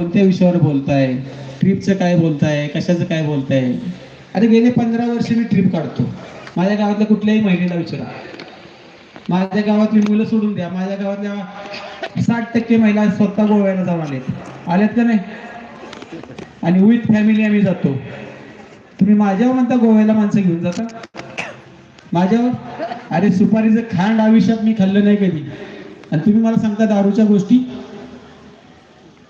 कोणत्या विषयावर बोलताय? ट्रिपचं काय बोलताय? कशाचं काय बोलताय? अरे गेले पंधरा वर्ष मी ट्रिप काढतो. माझ्या गावातल्या कुठल्याही महिलेला विचारा. माझ्या गावातली मुलं सोडून द्या. माझ्या गावातल्या साठ टक्के महिला स्वतः गोव्याला जाऊन आलेत. आल्यात का नाही? आणि विथ फॅमिली आम्ही जातो. तुम्ही माझ्यावर म्हणता गोव्याला माणसं घेऊन जाता? माझ्यावर? अरे सुपारीचं खांड आयुष्यात मी खाल्लं नाही कधी. आणि तुम्ही मला सांगता दारूच्या गोष्टी?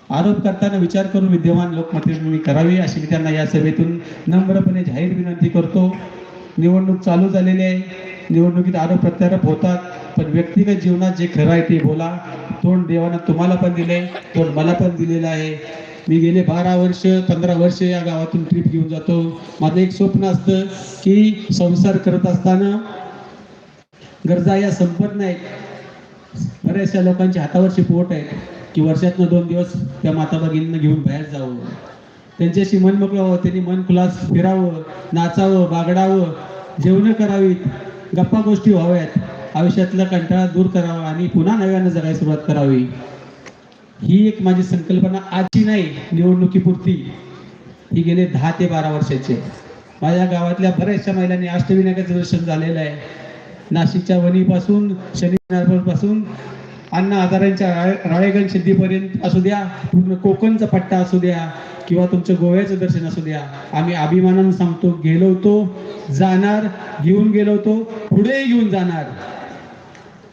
आरोप करताना विचार करून विद्यमान लोकमतदारांनी करावी अशी मी त्यांना या सभेतून नम्रपणे जाहीर विनंती करतो. निवडणूक चालू झालेली आहे. निवडणुकीत आरोप प्रत्यारोप होतात. पण व्यक्तिगत जीवनात जे खरं आहे ते बोला. तोंड देवानं तुम्हाला पण दिलंय. तोंड मला पण दिलेलं आहे. मी गेले बारा वर्ष पंधरा वर्ष या गावातून ट्रिप घेऊन जातो. माझं एक स्वप्न असतं की संसार करत असताना गरजा या संपत नाहीत. बऱ्याचशा लोकांच्या हातावरची पोट आहे. की वर्षातनं दोन दिवस त्या माता भगिनींना घेऊन बाहेर जावं. त्यांच्याशी मन मोकळावं त्यांनी मन खुलास फिरावं नाचावं बागडावं जेवणं करावीत गप्पा गोष्टी व्हाव्यात आयुष्यातला कंटाळा दूर करावा आणि पुन्हा नव्यानं जगायला सुरुवात करावी. ही एक माझी संकल्पना आजची नाही निवडणुकीपुरती. ही गेले दहा ते बारा वर्षाची. माझ्या गावातल्या बऱ्याचशा महिलांनी अष्टविनायकाचं दर्शन झालेलं आहे. नाशिकच्या वणीपासून शनी पासून अण्णा हजारांच्या राळेगण सिद्धीपर्यंत असू द्या पूर्ण कोकणचा पट्टा असू द्या किंवा तुमचं गोव्याचं दर्शन असू द्या. आम्ही अभिमानानं सांगतो गेलो होतो जाणार घेऊन गेलो होतो पुढे घेऊन जाणार.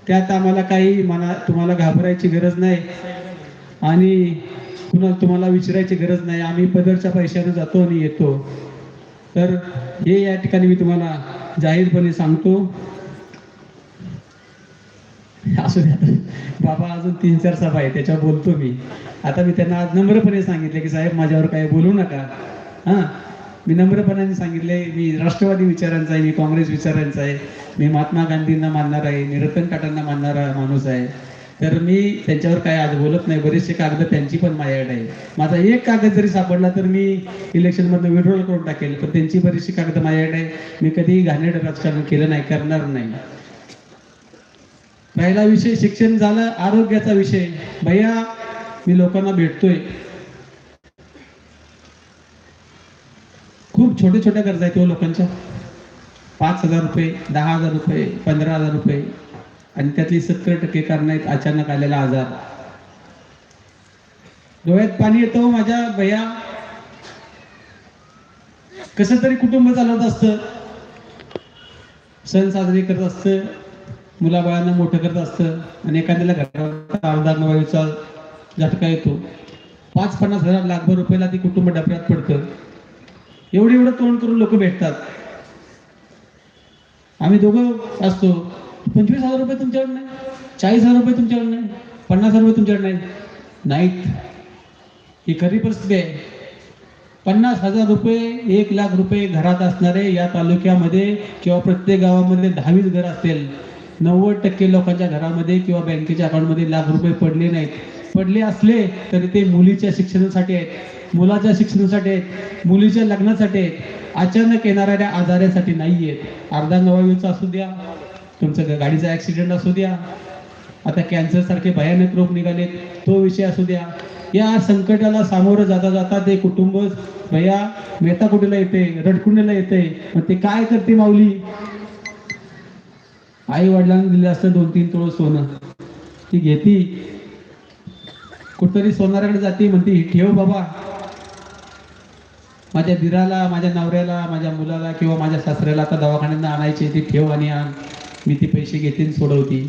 त्यात आम्हाला काही मना तुम्हाला घाबरायची गरज नाही. आणि कुणाला तुम्हाला विचारायची गरज नाही. आम्ही पदरच्या पैशाने जातो आणि येतो. तर हे या ठिकाणी मी तुम्हाला जाहीरपणे सांगतो. असू द्या बाबा अजून तीन चार सभा आहे त्याच्यावर बोलतो मी. आता मी त्यांना आज नम्रपणे सांगितले की साहेब माझ्यावर काही बोलू नका. हां? मी नम्रपणाने सांगितले मी राष्ट्रवादी विचारांचा आहे मी काँग्रेस विचारांचा आहे मी महात्मा गांधींना मानणार आहे मी रतन टाटांना मानणारा माणूस आहे. तर मी त्यांच्यावर काय आज बोलत नाही बरेचसे कागद त्यांची पण माझ्याकडे आहे माझा एक कागद जरी सापडला तर मी इलेक्शनमधनं विड्रॉल करून टाकेल पण त्यांची बरीचशी कागद माझ्याकडे आहे मी कधीही घाणेरडं राजकारण केलं नाही करणार नाही. पहिला विषय शिक्षण झालं आरोग्याचा विषय. भैया मी लोकांना भेटतोय. खूप छोटे छोट्या गरजा आहेत हो लोकांच्या. पाच हजार रुपये दहा हजार रुपये पंधरा हजार रुपये. आणि त्यातली सत्तर टक्के कारण आहेत अचानक आलेला आजार. डोळ्यात पाणी येतो हो माझ्या भैया. कसं तरी कुटुंब चालवत असतं. सण साजरे करत असतं. मुलाबाळांना मोठं करत असतं आणि एखाद्याला घरात अर्धांगवायूचा झटका येतो. पाच पन्नास हजार लाखभर रुपयाला ती कुटुंब डबऱ्यात पडतं. एवढं एवढं तोंड करून लोक भेटतात. आम्ही दोघं असतो. पंचवीस हजार रुपये तुमच्याकडे नाही. चाळीस हजार रुपये तुमच्याकडे नाही. पन्नास हजार रुपये तुमच्याकडे नाही. नाहीत. ही खरी परिस्थिती आहे. पन्नास हजार रुपये एक लाख रुपये घरात असणारे या तालुक्यामध्ये किंवा प्रत्येक गावामध्ये दहावीस घर असतील नव्वद टक्के लोकांच्या घरामध्ये किंवा बँकेच्या अकाउंटमध्ये लाख रुपये पडले नाहीत. पडले असले तरी ते मुलीच्या शिक्षणासाठी आहेत. मुलाच्या शिक्षणासाठी आहेत. मुलीच्या लग्नासाठी आहेत. अचानक येणाऱ्या आजारासाठी नाही आहेत अर्धांगवायूचा असू द्या तुमचं गाडीचा ॲक्सिडेंट असू द्या आता कॅन्सर सारखे भयानक रोग निघालेत तो विषय असू द्या. या संकटाला सामोरं जाता जाता ते कुटुंब भया मेहताकुटीला येते रडकुंडीला येते मग ते काय करते माऊली? आई वडिलांनी दिलं असतं दोन तीन तोळ सोनं. ती घेती. कुठतरी सोनाराकडे जाते म्हणते "ही ठेव बाबा. माझ्या दिराला माझ्या नवऱ्याला माझ्या मुलाला किंवा माझ्या सासऱ्याला आता दवाखान्यांना आणायची ती ठेव आणि आण. मी ती पैसे घेते आणि सोडवती.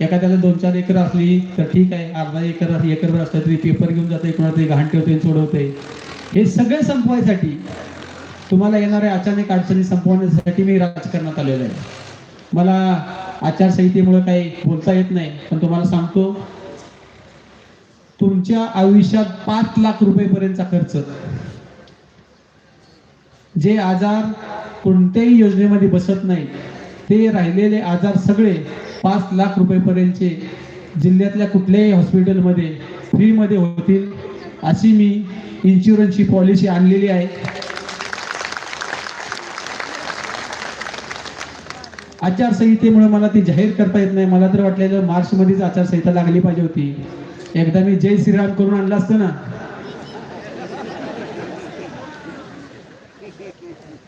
एखाद्याला दोन चार एकर असली तर ठीक आहे. अर्धा एकर एकरभर असलं तरी पेपर घेऊन जाते कोणाला तरी घाण ठेवते आणि सोडवते हे सगळे संपवायसाठी तुम्हाला येणाऱ्या अचानक अडचणी संपवण्यासाठी मी राजकारणात आलेलो आहे. मला आचारसंहितेमुळे काही बोलता येत नाही पण तुम्हाला सांगतो तुमच्या आयुष्यात पाच लाख रुपयेपर्यंतचा खर्च. जे आजार कोणत्याही योजनेमध्ये बसत नाही ते राहिलेले आजार सगळे पाच लाख रुपयेपर्यंतचे जिल्ह्यातल्या कुठल्याही हॉस्पिटलमध्ये फ्रीमध्ये होतील अशी मी इन्शुरन्सची पॉलिसी आणलेली आहे. आचारसंहितेमुळे मला ती जाहीर करता येत नाही. मला तर वाटलेलं मार्चमध्येच आचारसंहिता लागली पाहिजे होती. एकदा मी जय श्रीराम करून आणलं असतं ना.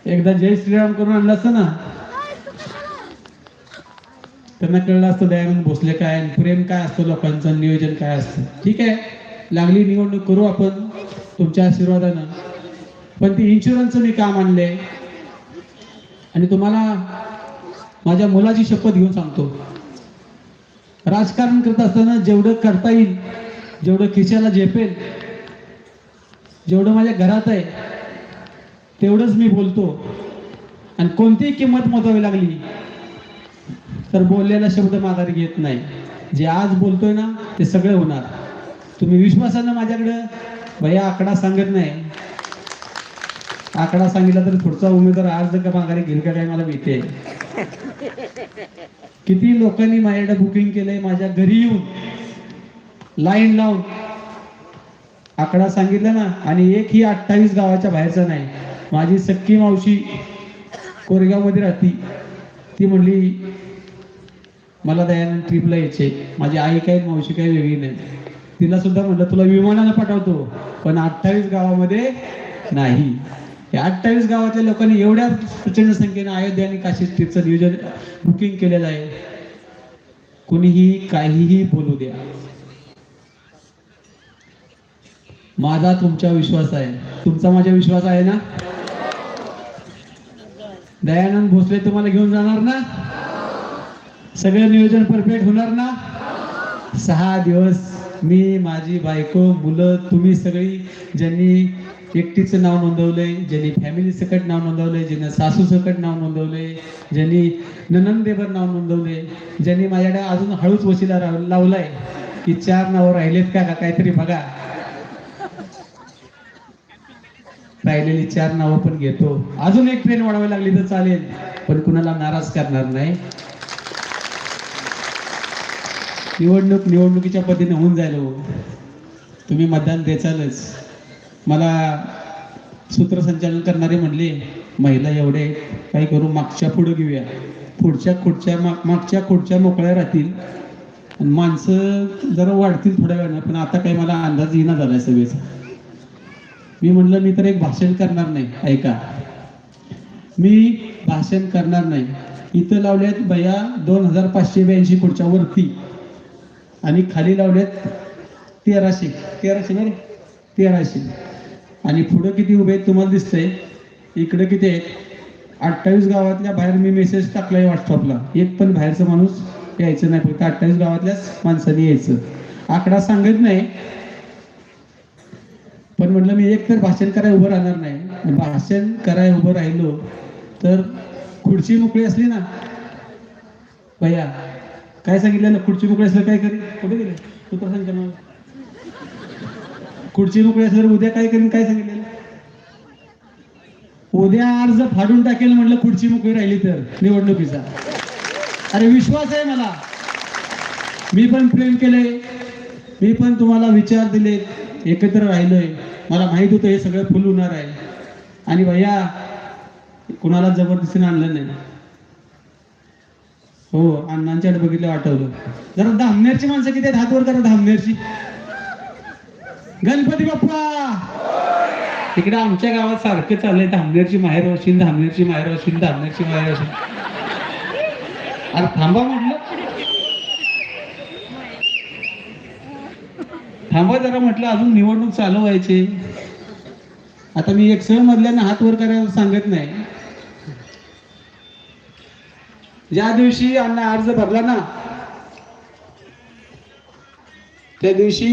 एकदा जय श्रीराम करून आणलं असतं ना. त्यांना कळलं असतं दयानंद भोसले काय प्रेम काय असतं लोकांचं? नियोजन काय असतं? ठीक आहे. लागली निवडणूक करू आपण तुमच्या आशीर्वादानं. पण ती इन्शुरन्सचं मी काम आणले. आणि तुम्हाला माझ्या मुलाची शपथ घेऊन सांगतो. राजकारण करत असताना जेवढं करता येईल जेवढं खिशाला झेपेल जेवढं माझ्या घरात आहे तेवढंच मी बोलतो. आणि कोणतीही किंमत मोजावी लागली तर बोललेला शब्द माघारी घेत नाही. जे आज बोलतोय ना ते सगळं होणार. तुम्ही विश्वासानं माझ्याकडं भैया आकडा सांगत नाही. आकडा सांगितला तर पुढचा उमेदवार आज का माघारी घेईल का काय मला आहे. किती लोकांनी माझ्याकडे बुकिंग केलंय माझ्या घरी येऊन लाईन लावून. आकडा सांगितला ना आणि एक ही अठ्ठावीस गावाच्या बाहेरचा नाही माझी सक्की मावशी कोरेगावमध्ये राहती. ती म्हणली मला दयानंद ट्रिपला यायचे माझी आई काही मावशी काही वेगळी नाही तिला सुद्धा म्हटलं तुला विमानानं पाठवतो पण अठ्ठावीस गावामध्ये नाही. या अठ्ठावीस गावातल्या लोकांनी एवढ्या प्रचंड संख्येने अयोध्या आणि काशी ट्रिपचं नियोजन बुकिंग केलेलं आहे. कुणीही काहीही बोलू द्या. माझा तुमचा विश्वास आहे. तुमचा माझा विश्वास आहे ना? दयानंद भोसले तुम्हाला घेऊन जाणार ना? सगळं नियोजन परफेक्ट होणार ना? सहा दिवस मी माझी बायको मुलं तुम्ही सगळी ज्यांनी एकटीचं नाव नोंदवलंय ज्यांनी फॅमिली सकट नाव नोंदवलंय ज्यांनी सासू सकट नाव नोंदवलंय ज्यांनी ननंदेवर नाव नोंदवले ज्यांनी माझ्याकडे अजून हळूच वशिला लावलाय की चार नावं राहिलेत का काहीतरी बघा. राहिलेली चार नावं पण घेतो. अजून एक ट्रेन वाढावी लागली तर चालेल पण कुणाला नाराज करणार नाही. निवडणूक निवडणुकीच्या पद्धतीने होऊन जायला हो. तुम्ही मतदान देचालच मला सूत्रसंचालन करणारे म्हणले महिला एवढे काही करू मागच्या पुढं घेऊया. पुढच्या खुर्च्या माग- मागच्या खुर्च्या मोकळ्या राहतील. आणि माणसं जरा वाढतील थोड्या वेळानं पण आता काही मला अंदाज येईना झालाय सगळेचा. मी म्हणलं मी तर एक भाषण करणार नाही ऐका. मी भाषण करणार नाही. इथं लावल्यात भैया दोन हजार पाचशे ब्याऐंशी खुर्च्या वरती. आणि खाली लावल्यात तेराशे. तेराशे ना तेराशे. आणि पुढं किती उभे आहेत तुम्हाला दिसतंय. इकडं किती आहेत. अठ्ठावीस गावातल्या बाहेर मी मेसेज टाकलाय व्हॉट्सअपला एक पण बाहेरचा माणूस यायचं नाही. फक्त अठ्ठावीस गावातल्याच माणसाने यायचं. आकडा सांगत नाही. पण म्हटलं मी एक तर भाषण करायला उभं राहणार नाही. भाषण करायला उभं राहिलो तर खुर्ची मोकळी असली ना. भैया काय सांगितलं ना खुर्ची मोकळी असलं काय करी? कुठे गेले? सूत्रसंचालन खुर्ची मोकळी असल्यावर उद्या काय करीन काय सांगितलेलं उद्या अर्ज फाडून टाकेल म्हटलं खुर्ची मोकळी राहिली तर निवडणुकीचा. अरे विश्वास आहे मला. मी पण प्रेम केले मी पण तुम्हाला विचार दिले. एकत्र राहिलोय. मला माहीत होतं हे सगळं फुल होणार आहे. आणि भैया कुणाला जबरदस्तीने आणलं नाही. हो अण्णांच्याकडे बघितलं आठवलं. जरा धामनेरची माणसं किती आहेत? हातवर करा धामनेरची. गणपती बाप्पा! तिकडे आमच्या गावात सारखं चाललंय. धामनेरची माहेर वाशिन धामनेरची माहेर वशील धामनेरची माहेर वाशिन अरे थांबा म्हटलं. थांबा जरा म्हटलं अजून निवडणूक चालू व्हायची. आता मी एक सह मधल्यानं हात वर करायला सांगत नाही. ज्या दिवशी अण्णा अर्ज भरला ना त्या दिवशी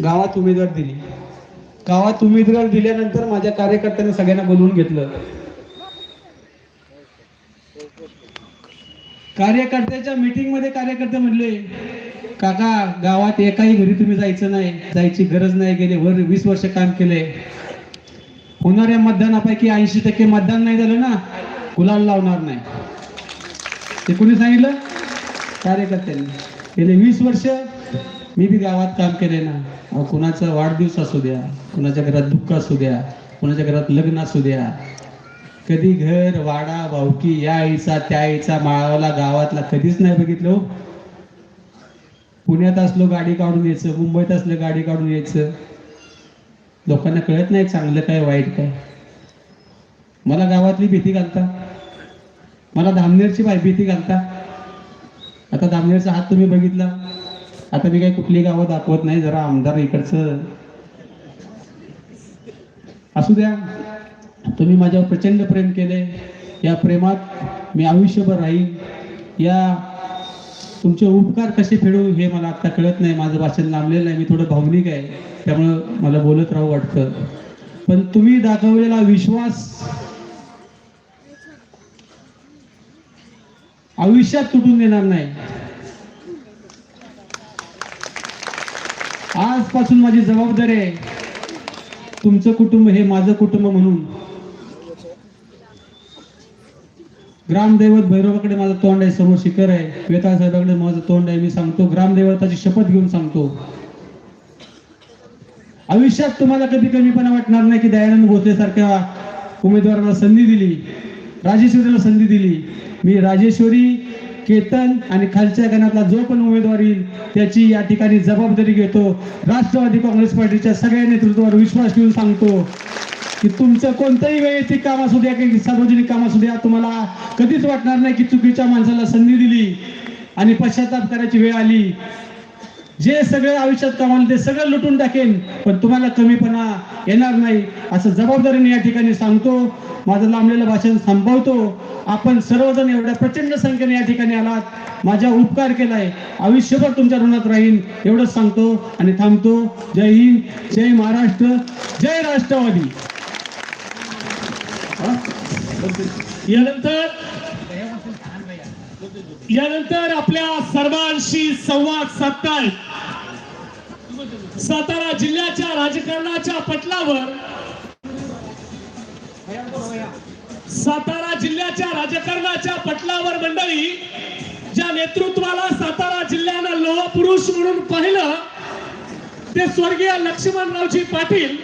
गावात उमेदवार दिली. गावात उमेदवार दिल्यानंतर माझ्या कार्यकर्त्यांनी सगळ्यांना बोलवून घेतलं. कार्यकर्त्याच्या मीटिंगमध्ये कार्यकर्ते म्हणले काका गावात एकाही घरी तुम्ही जायचं नाही. जायची गरज नाही. गेले वर वीस वर्ष काम केले. होणाऱ्या मतदानापैकी ऐंशी टक्के मतदान नाही झालं ना गुलाल लावणार नाही. ते कोणी सांगितलं? कार्यकर्त्यांनी. गेले वीस वर्ष मी बी गावात काम केले ना. कुणाचा वाढदिवस असू द्या कुणाच्या घरात दुःख असू द्या कुणाच्या घरात लग्न असू द्या. कधी घर वाडा भावकी या आईचा त्या आईचा माळावाला गावातला कधीच नाही बघितलं हो. पुण्यात असलो गाडी काढून यायचं मुंबईत असलं गाडी काढून यायचं. लोकांना कळत नाही चांगलं काय वाईट काय. मला गावातली भीती घालता. मला धामनेरची बाय भीती घालता. आता धामनेरचा हात तुम्ही बघितला. आता मी काही कुठली गावं दाखवत नाही जरा आमदार इकडचं. असू द्या. तुम्ही माझ्यावर प्रचंड प्रेम केले या प्रेमात मी आयुष्यभर राहील या तुमचे उपकार कसे फेडू हे मला आता कळत नाही. माझं भाषण लांबलेलं आहे. मी थोडं भावनिक आहे. त्यामुळं मला बोलत राहू वाटतं. पण तुम्ही दाखवलेला विश्वास आयुष्यात तुटून देणार नाही. आजपासून माझी जबाबदारी आहे. तुमचं कुटुंब हे माझं कुटुंब म्हणून. ग्रामदैवत भैरवाकडे माझं तोंड आहे समोर शिखर आहे. वेताळ साहेबाकडे माझं तोंड आहे मी सांगतो. ग्रामदैवताची शपथ घेऊन सांगतो. आयुष्यात तुम्हाला कधी कमीपणा वाटणार नाही की दयानंद भोसले सारख्या उमेदवाराला संधी दिली राजेश्वरीला संधी दिली. मी राजेश्वरी केतन आणि खालच्या गणातला जो पण उमेदवार येईल त्याची या ठिकाणी जबाबदारी घेतो. राष्ट्रवादी काँग्रेस पार्टीच्या सगळ्या नेतृत्वावर विश्वास ठेवून सांगतो की तुमचं कोणतंही वैयक्तिक काम असू द्या की सार्वजनिक काम असू द्या तुम्हाला कधीच वाटणार नाही की चुकीच्या माणसाला संधी दिली आणि पश्चाताप करायची वेळ आली. जे सगळं आयुष्यात कमावलं ते सगळं लुटून टाकेन पण तुम्हाला कमीपणा येणार नाही असं जबाबदारीने या ठिकाणी सांगतो. माझं लांबलेलं भाषण संपवतो. आपण सर्वजण एवढ्या प्रचंड संख्येने या ठिकाणी आलात. माझ्या उपकार केलाय. आयुष्यभर तुमच्या ऋणात राहीन एवढंच सांगतो आणि थांबतो. जय हिंद जय महाराष्ट्र जय राष्ट्रवादी. यानंतर यानंतर आपल्या सर्वांशी संवाद साधताय. सातारा जिल्ह्याच्या राजकारणाच्या पटलावर सातारा जिल्ह्याच्या राजकारणाच्या पटलावर मंडळी ज्या नेतृत्वाला सातारा जिल्ह्यानं लोह पुरुष म्हणून पाहिलं ते स्वर्गीय लक्ष्मणरावजी पाटील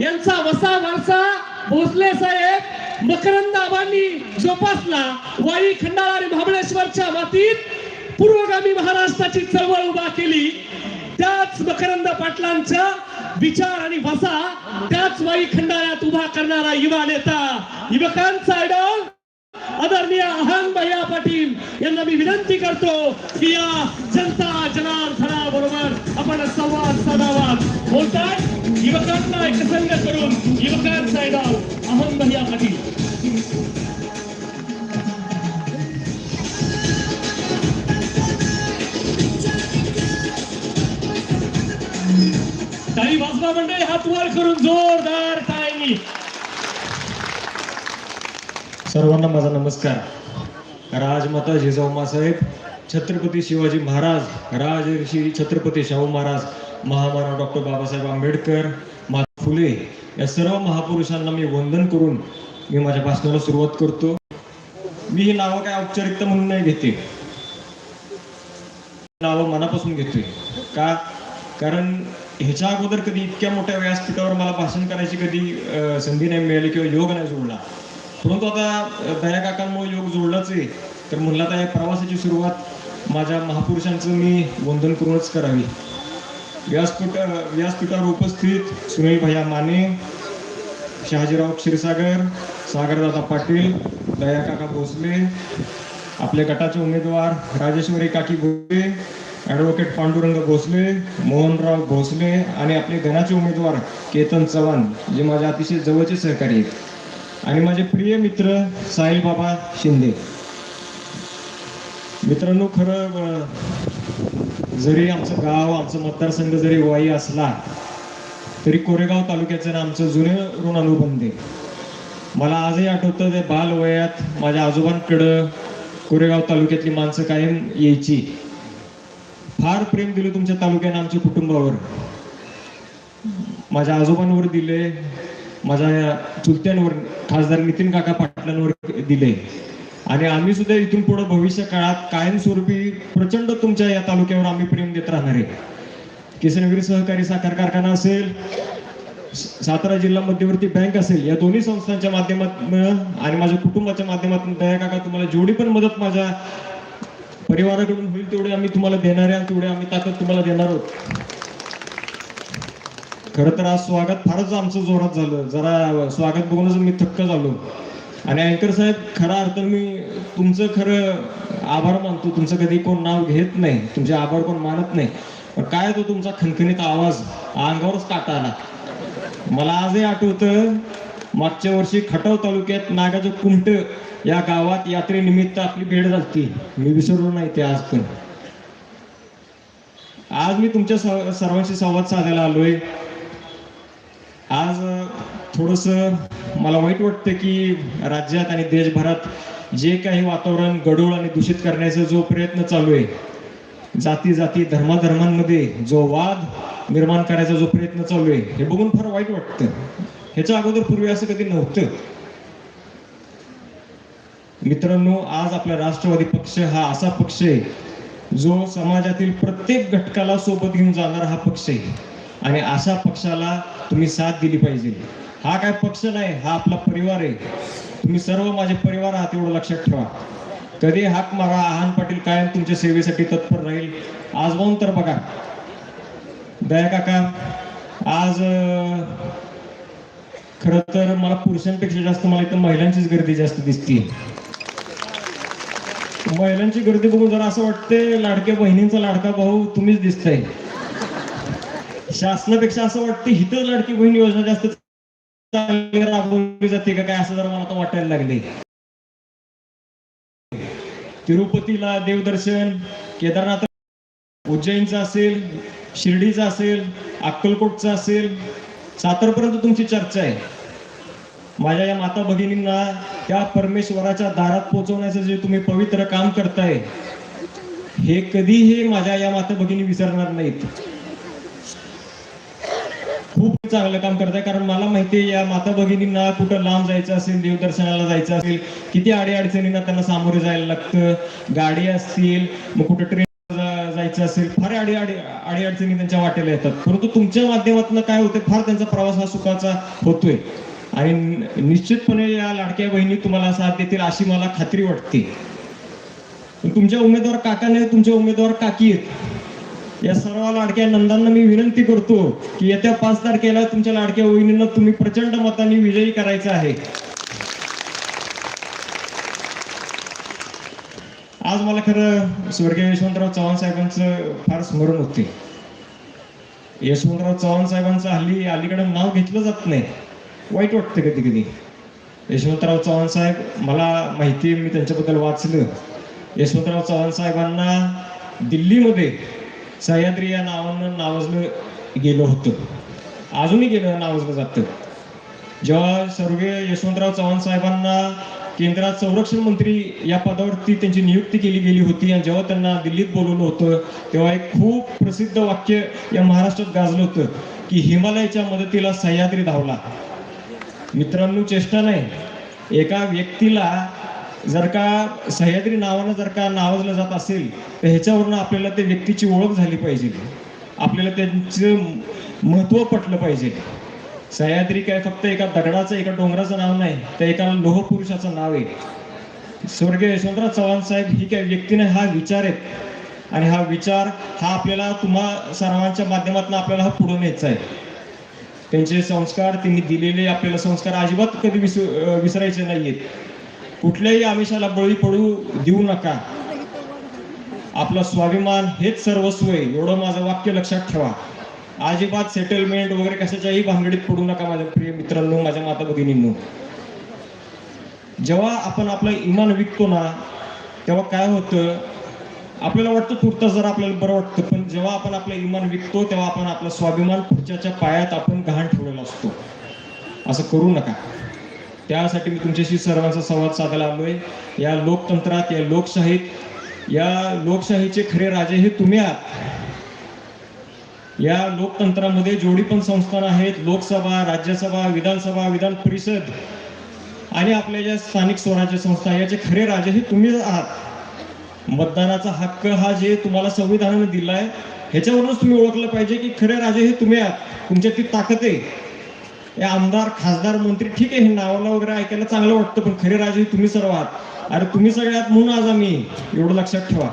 यांचा वसा वारसा भोसले साहेब मकरंदाबांनी जोपासला वाई खंडाळा आणि महाबळेश्वरच्या मातीत पूर्वगामी महाराष्ट्राची चळवळ उभा केली. त्याच मकरंद पाटलांचा विचार आणि वसा त्याच वाई खंडाळ्यात उभा करणारा युवा नेता. युवकांचा आयडॉल आदरणीय अहन भैया पाटील यांना मी विनंती करतो की या जनता जनार्दना बरोबर आपण संवाद साधावा. बोलतात युवकांना एकसंग करून युवकांचा डाव अहन भैया पाटील. काही वाजवा मंडळी हात वर करून जोरदार टाळी सर्वांना माझा नमस्कार. राजमाता जिजाऊमा साहेब छत्रपती शिवाजी महाराज राजर्षी छत्रपती शाहू महाराज महामानव डॉक्टर बाबासाहेब आंबेडकर महात्मा फुले या सर्व महापुरुषांना मी वंदन करून मी माझ्या भाषणाला सुरुवात करतो. मी ही नावं काय औपचारिकता म्हणून नाही घेते. नावं मनापासून घेतोय. का? कारण ह्याच्या अगोदर कधी इतक्या मोठ्या व्यासपीठावर मला भाषण करायची कधी संधी नाही मिळाली किंवा योग नाही जुळला परंतु आता अं, काकांमुळे योग जोडलाच आहे. तर म्हणलं आता या प्रवासाची सुरुवात माझ्या महापुरुषांचं मी वंदन करूनच करावी. व्यासपीठ व्यासपीठावर उपस्थित सुनील भैया माने शहाजीराव क्षीरसागर सागरदादा पाटील दया काका भोसले आपल्या गटाचे उमेदवार राजेश्वरी काकी भोसले ॲडव्होकेट पांडुरंग भोसले मोहनराव भोसले आणि आपले गणाचे उमेदवार केतन चव्हाण जे माझ्या अतिशय जवळचे सहकारी आहेत. आणि माझे प्रिय मित्र साहिल बाबा शिंदे. मित्रांनो खरं जरी आमचं गाव आमचं मतदारसंघ जरी वाई असला तरी कोरेगाव तालुक्याचं ना आमचं जुनं ऋण अनुबंध आहे. मला आजही आठवतं ते बाल वयात माझ्या आजोबांकडं कोरेगाव तालुक्यातली माणसं कायम यायची. फार प्रेम दिलं तुमच्या तालुक्यानं आमच्या कुटुंबावर. माझ्या आजोबांवर दिले माझ्या चुलत्यांवर खासदार नितीन काका पाटलांवर दिले. आणि आम्ही सुद्धा इथून पुढे भविष्य काळात कायमस्वरूपी प्रचंड तुमच्या या तालुक्यावर आम्ही प्रेम देत राहणार आहे. किसनगिरी सहकारी साखर कारखाना असेल सातारा जिल्हा मध्यवर्ती बँक असेल या दोन्ही संस्थांच्या माध्यमातून आणि माझ्या कुटुंबाच्या माध्यमातून दया काका तुम्हाला जेवढी पण मदत माझ्या परिवाराकडून होईल तेवढे आम्ही तुम्हाला देणार आहे आणि तेवढे आम्ही ताकद तुम्हाला देणार आहोत. खरं तर आज स्वागत फारच आमचं जोरात झालं. जरा स्वागत बघूनच मी थक्क झालो. आणि अँकर साहेब खरा अर्थ मी तुमचं खरं आभार मानतो. तुमचं कधी कोण नाव घेत नाही. तुमचे आभार कोण मानत नाही. पण काय तो तुमचा खणखणीत आवाज अंगावरच काटा आला. मला आजही आठवतं मागच्या वर्षी खटाव तालुक्यात नागाचं कुमट या गावात यात्रेनिमित्त आपली भेट झाली मी विसरलो नाही ते आज पण. आज मी तुमच्या सर्वांशी संवाद साधायला आलोय. थोडस मला वाईट वाटतं की राज्यात आणि देशभरात जे काही वातावरण गडूळ आणि दूषित करण्याचा जो प्रयत्न चालू आहे जाती जाती धर्माधर्मांमध्ये जो वाद निर्माण करायचा जो प्रयत्न चालू आहे हे बघून फार वाईट वाटतं. ह्याच्या अगोदर पूर्वी असं कधी नव्हतं. मित्रांनो आज आपला राष्ट्रवादी पक्ष हा असा पक्ष आहे जो समाजातील प्रत्येक घटकाला सोबत घेऊन जाणारा हा पक्ष आहे. आणि अशा पक्षाला तुम्ही साथ दिली पाहिजे. हा काय पक्ष नाही हा आपला परिवार आहे. तुम्ही सर्व माझे परिवार आहात एवढं लक्षात ठेवा. कधी हाक मारा आहान पाटील कायम तुमच्या सेवेसाठी तत्पर राहील. आज जाऊन तर बघा. दया काका आज खर तर मला पुरुषांपेक्षा जास्त मला इथं महिलांचीच गर्दी जास्त दिसते महिलांची गर्दी बघून जरा असं वाटतंय लाडक्या बहिणींचा लाडका भाऊ तुम्हीच दिसताय. शासनापेक्षा असं वाटतं हिथं लाडकी बहीण योजना जास्त राबवली जाते का काय असं जरा मला वाटायला लागले तिरुपतीला देवदर्शन केदारनाथ उज्जैनचं असेल शिर्डीचं असेल अक्कलकोटचं असेल सातारपर्यंत तुमची चर्चा आहे. माझ्या या माता भगिनींना त्या परमेश्वराच्या दारात पोहोचवण्याचं जे तुम्ही पवित्र काम करताय हे कधीही माझ्या या माता भगिनी विसरणार नाहीत. चांगलं काम करताय कारण मला माहिती आहे या माता भगिनींना कुठं लांब जायचं असेल देवदर्शनाला जायचं असेल किती अडी अडचणींना त्यांना सामोरे जायला लागतं. गाडी असतील मग कुठं ट्रेन जायचं असेल फार अडी अडी अडचणी त्यांच्या वाटेला येतात. परंतु तुमच्या माध्यमातून काय होते फार त्यांचा प्रवास हा सुखाचा होतोय. आणि निश्चितपणे या लाडक्या बहिणी तुम्हाला साथ देतील अशी मला खात्री वाटते. पण तुमच्या उमेदवार काका नाही उमेदवार काकी आहेत. या सर्व लाडक्या नंदांना मी विनंती करतो की येत्या पाच तारखेला तुमच्या लाडक्या वहिनींना तुम्ही प्रचंड मताने विजयी करायचं आहे. आज मला खरं स्वर्गीय यशवंतराव चव्हाण साहेबांचं फार स्मरण होते. यशवंतराव चव्हाण साहेबांचं हल्ली अलीकडे नाव घेतलं जात नाही. वाईट वाटतं कधी कधी. यशवंतराव चव्हाण साहेब मला माहिती मी त्यांच्याबद्दल वाचलं. यशवंतराव चव्हाण साहेबांना दिल्लीमध्ये सह्याद्री या नावानं नावाजलं गेलं होतं. अजूनही गेलं नावाजलं जातं. जेव्हा स्वर्गीय यशवंतराव चव्हाण साहेबांना केंद्रात संरक्षण मंत्री या पदावरती त्यांची नियुक्ती केली गेली होती आणि जेव्हा त्यांना दिल्लीत बोलवलं होतं तेव्हा एक खूप प्रसिद्ध वाक्य या महाराष्ट्रात गाजलं होतं की हिमालयाच्या मदतीला सह्याद्री धावला. मित्रांनो चेष्टा नाही. एका व्यक्तीला जर का सह्याद्री नावानं जर का नावाजलं जात असेल तर ह्याच्यावरून आपल्याला त्या व्यक्तीची ओळख झाली पाहिजे. आपल्याला त्यांचं महत्त्व पटलं पाहिजे. सह्याद्री काय फक्त एका दगडाचं एका डोंगराचं नाव नाही तर एका लोहपुरुषाचं नाव आहे. स्वर्गीय यशवंतराव चव्हाण साहेब ही काय व्यक्तीने हा विचार आहेत. आणि हा विचार हा आपल्याला तुम्हा सर्वांच्या माध्यमातून आपल्याला हा पुढे न्यायचा आहे. त्यांचे संस्कार त्यांनी दिलेले आपल्याला संस्कार अजिबात कधी विसरू विसरायचे विसरायचे नाहीयेत. कुठल्याही आमिषाला बळी पडू देऊ नका. आपला स्वाभिमान हेच सर्वस्व आहे. एवढं माझं वाक्य लक्षात ठेवा. अजिबात सेटलमेंट वगैरे कशाच्याही भानगडीत पडू नका माझ्या प्रिय मित्रांनो माझ्या माता भगिनींनो जेव्हा आपण आपलं इमान विकतो ना तेव्हा काय होतं? आपल्याला वाटतं तुर्त जर आपल्याला बरं वाटतं पण जेव्हा आपण आपलं इमान विकतो तेव्हा आपण आपला स्वाभिमान पुढच्याच्या पायात आपण गहाण ठेवलेला असतो. असं करू नका. त्यासाठी मी तुमच्याशी सर्वांचा संवाद साधायला आलोय. या लोकतंत्रात या लोकशाहीत या लोकशाहीचे खरे राजे हे तुम्ही आहात. या लोकतंत्रामध्ये जेवढी पण संस्थान आहेत लोकसभा राज्यसभा विधानसभा विधान परिषद आणि आपल्या ज्या स्थानिक स्वराज्य संस्था याचे खरे राजे हे तुम्ही आहात. मतदानाचा हक्क हा जे तुम्हाला संविधानाने दिला आहे ह्याच्यावरूनच तुम्ही ओळखलं पाहिजे की खरे राजे हे तुम्ही आहात. तुमच्यात ती ताकद आहे. हे आमदार खासदार मंत्री ठीक आहे हे नावाला वगैरे ऐकायला चांगलं वाटतं पण खरे राजे हे तुम्ही सर्व आहात. अरे तुम्ही सगळ्यात म्हणून आज आम्ही एवढं लक्षात ठेवा.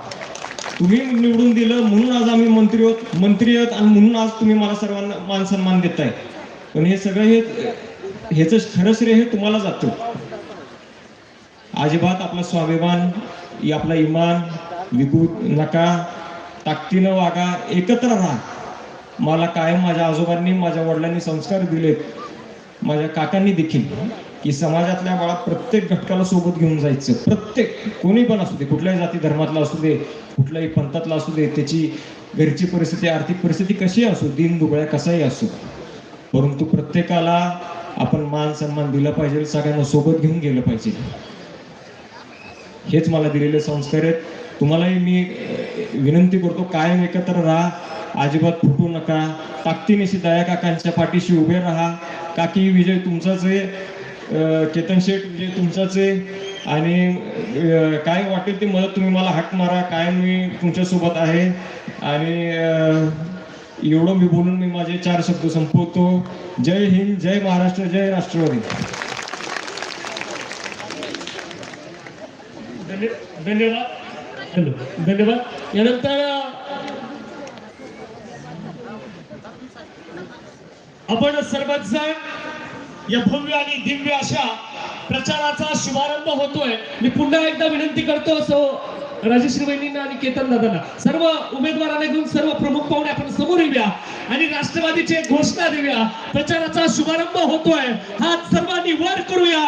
तुम्ही निवडून दिलं म्हणून आज आम्ही मंत्री आहोत मंत्री आहोत आणि म्हणून आज तुम्ही मला सर्वांना मान सन्मान देताय. पण हे सगळं हे ह्याच खरं श्रेय हे तुम्हाला जातं. अजिबात आपला स्वाभिमान आपला इमान विकू नका ताकदीनं वागा एकत्र राहा. मला कायम माझ्या आजोबांनी माझ्या वडिलांनी संस्कार दिलेत. माझ्या काकांनी देखील की समाजातल्या बाळा प्रत्येक घटकाला सोबत घेऊन जायचं. प्रत्येक कोणी पण असू दे कुठल्याही जाती धर्मातला असू दे कुठल्याही पंथातला असू दे त्याची घरची परिस्थिती आर्थिक परिस्थिती कशी असो दिन दुबळ्या कसाही असो. परंतु प्रत्येकाला आपण मान सन्मान दिला पाहिजे सगळ्यांना सोबत घेऊन गेलं पाहिजे. हेच मला दिलेले संस्कार आहेत. तुम्हालाही मी विनंती करतो कायम एकत्र राहा. अजिबात फुटू नका. ताकदीनिशी दया काकांच्या पाठीशी उभे राहा. काकी विजय तुमचाच आहे केतन शेठ विजय तुमचाच आहे आणि काय वाटेल ते मदत तुम्ही मला हाक मारा काय मी तुमच्यासोबत आहे आणि एवढं मी बोलून मी माझे चार शब्द संपवतो. जय हिंद जय महाराष्ट्र जय राष्ट्रवादी. धन्य- धन्यवाद. हॅलो धन्यवाद. यानंतर आपण सर्वच जण या भव्य आणि दिव्य अशा प्रचाराचा शुभारंभ होतोय. मी पुन्हा एकदा विनंती करतो असं राजेश्री वहिनींना आणि केतन दादांना. सर्व उमेदवारांना घेऊन सर्व प्रमुख पाहुणे आपण समोर येऊया आणि राष्ट्रवादीची एक घोषणा देऊया. प्रचाराचा शुभारंभ होतोय. हात सर्वांनी वर करूया.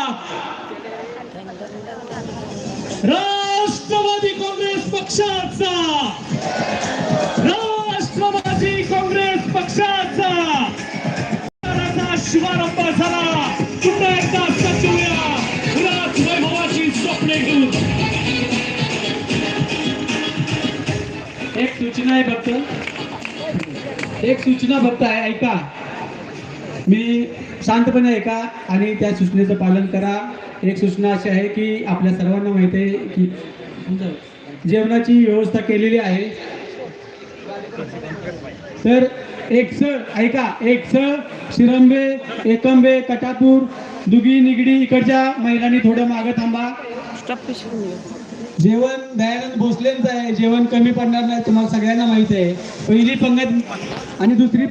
राष्ट्रवादी काँग्रेस पक्षाचा समारंभ झाला. पुन्हा एकदा सचिवया राज वैभवाची स्वप्ने घेऊन. एक सूचना आहे भक्त. एक सूचना भक्त आहे ऐका. मी शांतपणे ऐका आणि त्या सूचनेचं पालन करा. एक सूचना अशी आहे की आपल्या सर्वांना माहिती आहे की जेवणाची व्यवस्था केलेली आहे. तर एक स ऐका एक स शिरंबे एकंबे कटापूर दुगी निगडी इकडच्या महिलांनी थोडं मागं थांबा. जेवण दयानंद भोसलेंचं आहे जेवण कमी पडणार नाही तुम्हाला सगळ्यांना माहिती आहे. पहिली पंगत आणि दुसरी